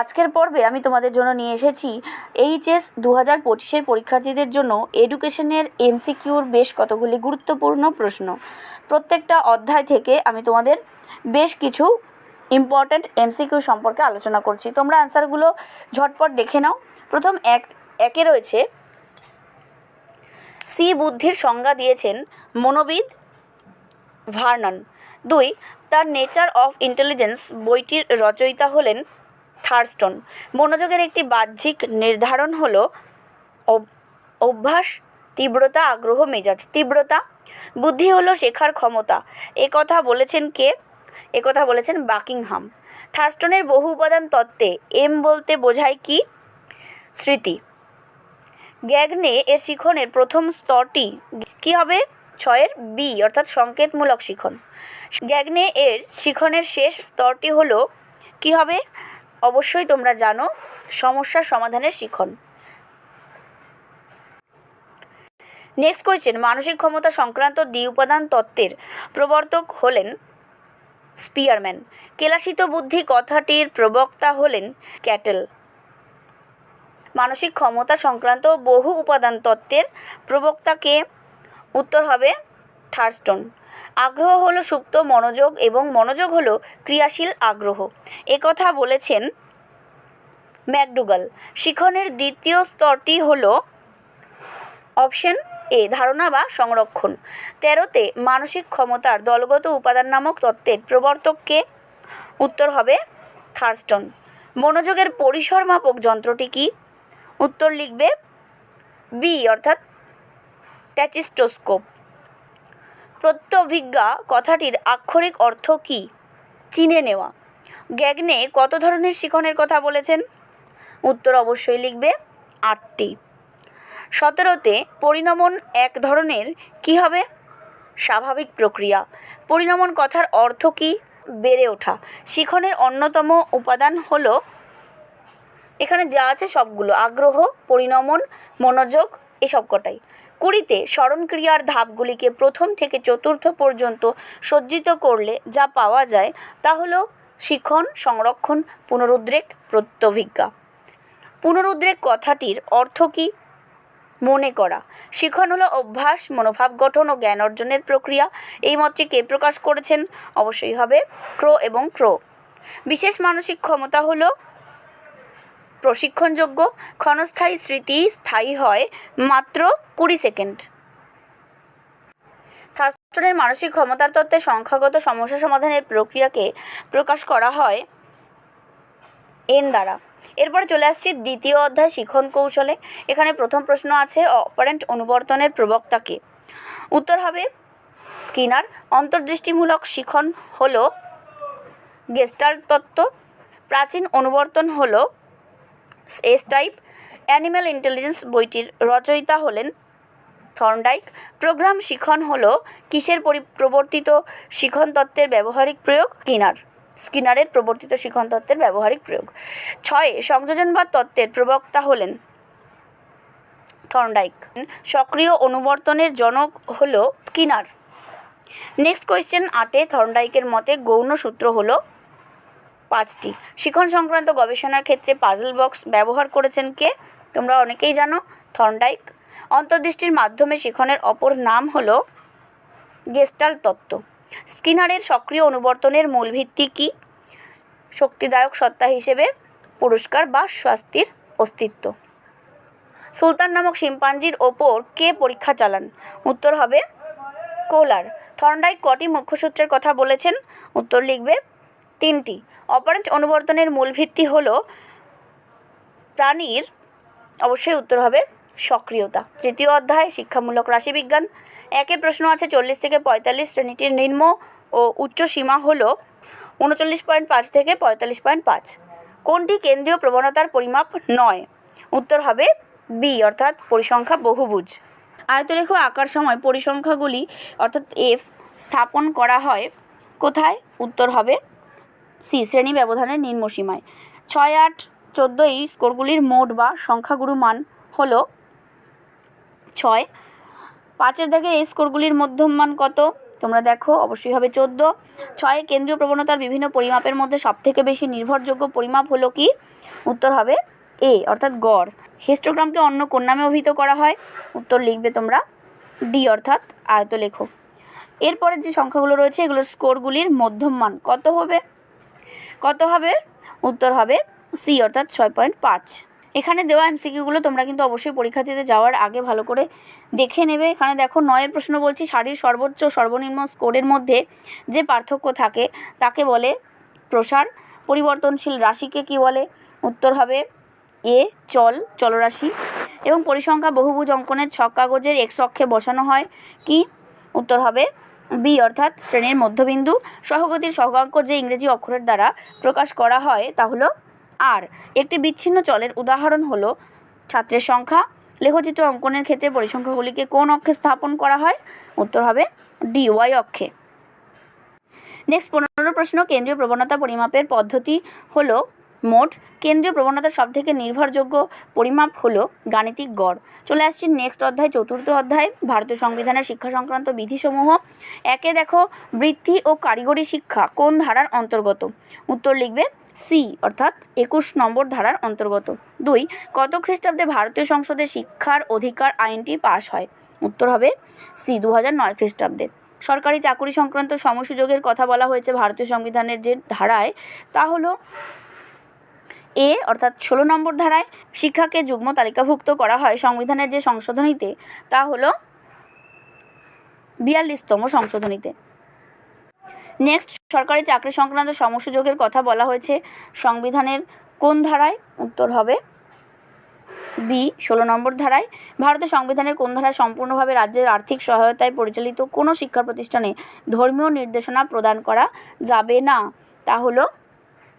আজকের পর্বে আমি তোমাদের জন্য নিয়ে এসেছি এইচএস দু হাজার পঁচিশের পরীক্ষার্থীদের জন্য এডুকেশনের এমসিকিউর বেশ কতগুলি গুরুত্বপূর্ণ প্রশ্ন। প্রত্যেকটা অধ্যায় থেকে আমি তোমাদের বেশ কিছু ইম্পর্ট্যান্ট এমসিকিউ সম্পর্কে আলোচনা করছি। তোমরা অ্যান্সারগুলো ঝটপট দেখে নাও। প্রথম এক, একে রয়েছে, সি বুদ্ধির সংজ্ঞা দিয়েছেন মনোবিদ ভার্নন। দুই, তার নেচার অফ ইন্টেলিজেন্স বইটির রচয়িতা হলেন থার্স্টন। মনোযোগের একটি বাহ্যিক নির্ধারণ হলো অভ্যাস, তীব্রতা, আগ্রহ, মেজাজ। তীব্রতা, বুদ্ধি হলো শেখার ক্ষমতা। এ কথা বলেছেন কে? এ কথা বলেছেন বাকিংহাম। থার্স্টনের বহু উপাদান তত্ত্বে এম বলতে বোঝায় কি? স্মৃতি। গ্যাগনে এর শিখনের প্রথম স্তরটি কি হবে? ছয়ের বি অর্থাৎ সংকেতমূলক শিখন। গ্যাগনে এর শিখনের শেষ স্তরটি হলো কি হবে? অবশ্যই তোমরা জানো সমস্যা সমাধানের শিখন। নেক্সট কোয়েশ্চেন মানসিক ক্ষমতা সংক্রান্ত দ্বি উপাদান তত্ত্বের প্রবর্তক হলেন স্পিয়ারম্যান। কেলাসিত বুদ্ধি কথাটির প্রবক্তা হলেন ক্যাটেল। মানসিক ক্ষমতা সংক্রান্ত বহু উপাদান তত্ত্বের প্রবক্তাকে উত্তর হবে থার্স্টন। আগ্রহ হলো সুপ্ত মনোযোগ এবং মনোযোগ হলো ক্রিয়াশীল আগ্রহ। একথা বলেছেন ম্যাকডুগাল। শিখনের দ্বিতীয় স্তরটি হল অপশন এ, ধারণা বা সংরক্ষণ। তেরোতে, মানসিক ক্ষমতার দলগত উপাদান নামক তত্ত্বের প্রবর্তককে। উত্তর হবে থার্স্টন। মনোযোগের পরিসর মাপক যন্ত্রটি কি? উত্তর লিখবে বি, অর্থাৎ ট্যাচিস্টোস্কোপ। প্রত্যভিজ্ঞা কথাটির আক্ষরিক অর্থ কী? চিনে নেওয়া। গ্যাগনে কত ধরনের শিখনের কথা বলেছেন? উত্তর অবশ্যই লিখবে আটটি। সতেরোতে পরিণমন এক ধরনের কি হবে? স্বাভাবিক প্রক্রিয়া। পরিণমন কথার অর্থ কি? বেড়ে ওঠা। শিখনের অন্যতম উপাদান হলো, এখানে যা আছে সবগুলো, আগ্রহ, পরিণমন, মনোযোগ এই সব কটাই। কুড়িতে স্মরণক্রিয়ার ধাপগুলিকে প্রথম থেকে চতুর্থ পর্যন্ত সজ্জিত করলে যা পাওয়া যায় তা হলো শিখন সংরক্ষণ, পুনরুদ্রেক, প্রত্যভিজ্ঞা। পুনরুদ্রেক কথাটির অর্থ কী? মনে করা। শিখন হলো অভ্যাস, মনোভাব গঠন ও জ্ঞান অর্জনের প্রক্রিয়া। এই মতটি কে প্রকাশ করেছেন? অবশ্যই হবে ক্রো এবং ক্রো। বিশেষ মানসিক ক্ষমতা হলো প্রশিক্ষণযোগ্য। ক্ষণস্থায়ী স্মৃতি স্থায়ী হয় মাত্র কুড়ি সেকেন্ড। থার্স্টনের মানসিক ক্ষমতার তত্ত্বে সংখ্যাগত সমস্যা সমাধানের প্রক্রিয়াকে প্রকাশ করা হয় এন দ্বারা। এরপরে চলে আসছি দ্বিতীয় অধ্যায় শিখন কৌশলে। এখানে প্রথম প্রশ্ন আছে, অপারেন্ট অনুবর্তনের প্রবক্তাকে উত্তর হবে স্কিনার। অন্তর্দৃষ্টিমূলক শিখন হলো গেস্টাল তত্ত্ব। প্রাচীন অনুবর্তন হল এস টাইপ। অ্যানিম্যাল ইন্টেলিজেন্স বইটির রচয়িতা হলেন থর্নডাইক। প্রোগ্রাম শিখন হল কিসের পরি, প্রবর্তিত শিখন তত্ত্বের ব্যবহারিক প্রয়োগ? স্কিনার। স্কিনারের প্রবর্তিত শিখন তত্ত্বের ব্যবহারিক প্রয়োগ। ছয়ে সংযোজনবাদ তত্ত্বের প্রবক্তা হলেন থর্নডাইক। সক্রিয় অনুবর্তনের জনক হলো স্কিনার। নেক্সট কোয়েশ্চেন আটে থর্নডাইকের মতে গৌণ সূত্র হলো পাঁচটি। শিখন সংক্রান্ত গবেষণার ক্ষেত্রে পাজল বক্স ব্যবহার করেছেন কে? তোমরা অনেকেই জানো, থর্নডাইক। অন্তর্দৃষ্টির মাধ্যমে শিখনের অপর নাম হলো গেস্টাল তত্ত্ব। স্কিনারের সক্রিয় অনুবর্তনের মূল ভিত্তি কী? শক্তিদায়ক সত্তা হিসেবে পুরস্কার বা শাস্তির অস্তিত্ব। সুলতান নামক শিম্পাঞ্জির ওপর কে পরীক্ষা চালান? উত্তর হবে কোলার। থর্নডাইক কটি মুখ্যসূত্রের কথা বলেছেন? উত্তর লিখবে তিনটি। অপারেন্ট অনুবর্তনের মূল ভিত্তি হল প্রাণীর, অবশ্যই উত্তর হবে সক্রিয়তা। তৃতীয় অধ্যায়, শিক্ষামূলক রাশিবিজ্ঞান। একের প্রশ্ন আছে, চল্লিশ থেকে পঁয়তাল্লিশ শ্রেণীটির নিম্ন ও উচ্চ সীমা হল উনচল্লিশ পয়েন্ট পাঁচ থেকে পঁয়তাল্লিশ পয়েন্ট পাঁচ। কোনটি কেন্দ্রীয় প্রবণতার পরিমাপ নয়? উত্তর হবে বি অর্থাৎ পরিসংখ্যা বহুভুজ। আয়তরেখ আঁকার সময় পরিসংখ্যাগুলি, অর্থাৎ এফ স্থাপন করা হয় কোথায়? উত্তর হবে সি শ্রেণি ব্যবধানের নিম্ন সীমায়। ছয় আট চোদ্দ এই স্কোরগুলির মোট বা সংখ্যাগুরু মান হলো ছয়। পাঁচের দাগে এই স্কোরগুলির মধ্যম মান কত? তোমরা দেখো, অবশ্যই হবে চোদ্দ। ছয়ে কেন্দ্রীয় প্রবণতার বিভিন্ন পরিমাপের মধ্যে সবথেকে বেশি নির্ভরযোগ্য পরিমাপ হলো কি? উত্তর হবে এ, অর্থাৎ গড়। হিস্টোগ্রামকে অন্য কোন নামে অভিহিত করা হয়? উত্তর লিখবে তোমরা ডি, অর্থাৎ আয়তলেখ। এরপরের যে সংখ্যাগুলো রয়েছে, এগুলোর স্কোরগুলির মধ্যম মান কত হবে? কত হবে? উত্তর হবে সি, অর্থাৎ ছয় পয়েন্ট পাঁচ। এখানে দেওয়া এমসিকিউগুলো তোমরা কিন্তু অবশ্যই পরীক্ষার্থীতে যাওয়ার আগে ভালো করে দেখে নেবে। এখানে দেখো নয়ের প্রশ্ন বলছি শাড়ির সর্বোচ্চ সর্বনিম্ন স্কোরের মধ্যে যে পার্থক্য থাকে তাকে বলে প্রসার। পরিবর্তনশীল রাশিকে কি বলে? উত্তর হবে এ, চল, চলরাশি। এবং পরিসংখ্যা বহুভুজ অঙ্কনের ছক কাগজের এক্স অক্ষে বসানো হয় কি? উত্তর হবে বি অর্থাৎ শ্রেণির মধ্যবিন্দু। সহগতির সহগাঙ্ক যে ইংরেজি অক্ষরের দ্বারা প্রকাশ করা হয় তা হলো আর একটি বিচ্ছিন্ন চলের উদাহরণ হলো ছাত্রের সংখ্যা। লেখচিত্র অঙ্কনের ক্ষেত্রে পরিসংখ্যাগুলিকে কোন অক্ষে স্থাপন করা হয়? উত্তর হবে ডি ওয়াই অক্ষে। নেক্সট পনেরো প্রশ্ন, কেন্দ্রীয় প্রবণতা পরিমাপের পদ্ধতি হলো মোট। কেন্দ্রীয় প্রবণতার সবথেকে নির্ভরযোগ্য পরিমাপ হলো গাণিতিক গড়। চলে আসছি নেক্সট অধ্যায়, চতুর্থ অধ্যায়, ভারতীয় সংবিধানের শিক্ষা সংক্রান্ত বিধিসমূহ। একে দেখো, বৃত্তি ও কারিগরি শিক্ষা কোন ধারার অন্তর্গত? উত্তর লিখবে সি অর্থাৎ একুশ নম্বর ধারার অন্তর্গত। দুই, কত খ্রিস্টাব্দে ভারতীয় সংসদে শিক্ষার অধিকার আইনটি পাশ হয়? উত্তর হবে সি দু নয় খ্রিস্টাব্দে। সরকারি চাকুরি সংক্রান্ত সমসুযোগের কথা বলা হয়েছে ভারতীয় সংবিধানের যে ধারায়, তা হলো এ অর্থাৎ ষোলো নম্বর ধারায় শিক্ষাকে যুগ্ম তালিকাভুক্ত করা হয় সংবিধানের যে সংশোধনীতে, তা হলো বিয়াল্লিশতম সংশোধনীতে। নেক্সট সরকারি চাকরি সংক্রান্ত সমসুযোগের কথা বলা হয়েছে। সংবিধানের কোন ধারায়? উত্তর হবে বি ষোলো নম্বর ধারায়। ভারতের সংবিধানের কোন ধারায় সম্পূর্ণভাবে রাজ্যের আর্থিক সহায়তায় পরিচালিত কোনো শিক্ষা প্রতিষ্ঠানে ধর্মীয় নির্দেশনা প্রদান করা যাবে না? তা হলো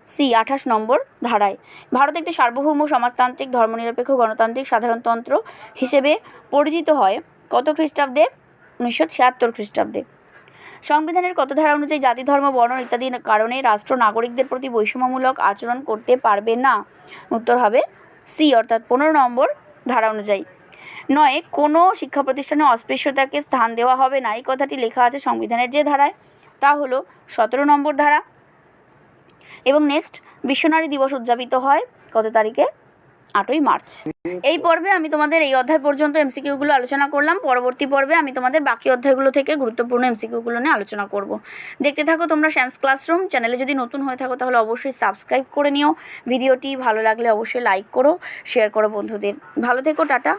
সি আঠাশ নম্বর ধারায়। ভারত একটি সার্বভৌম সমাজতান্ত্রিক, ধর্মনিরপেক্ষ, গণতান্ত্রিক সাধারণতন্ত্র হিসেবে পরিচিত হয়। কত খ্রিস্টাব্দে? উনিশশো ছিয়াত্তর খ্রিস্টাব্দে। সংবিধানের কত ধারা অনুযায়ী জাতি, ধর্ম, বর্ণ ইত্যাদি কারণে রাষ্ট্র নাগরিকদের প্রতি বৈষম্যমূলক আচরণ করতে পারবে না। উত্তর হবে সি, অর্থাৎ পনেরো নম্বর ধারা অনুযায়ী। নয়, কোনো শিক্ষা প্রতিষ্ঠানে অস্পৃশ্যতাকে স্থান দেওয়া হবে না। এই কথাটি লেখা আছে সংবিধানের যে ধারায়, তা হলো সতেরো নম্বর ধারা। এবং নেক্সট বিশ্বনারী দিবস উদযাপিত হয় কত তারিখে? আটই মার্চ। এই পর্বে আমি তোমাদের এই অধ্যায় পর্যন্ত এমসিকিউগুলো আলোচনা করলাম। পরবর্তী পর্বে আমি তোমাদের বাকি অধ্যায়গুলো থেকে গুরুত্বপূর্ণ এমসিকিউগুলো নিয়ে আলোচনা করব। দেখতে থাকো তোমরা সায়েন্স ক্লাসরুম চ্যানেলে যদি নতুন হয়ে থাকো তাহলে অবশ্যই সাবস্ক্রাইব করে নিও। ভিডিওটি ভালো লাগলে অবশ্যই লাইক করো, শেয়ার করো বন্ধুদের। ভালো থেকো, টাটা।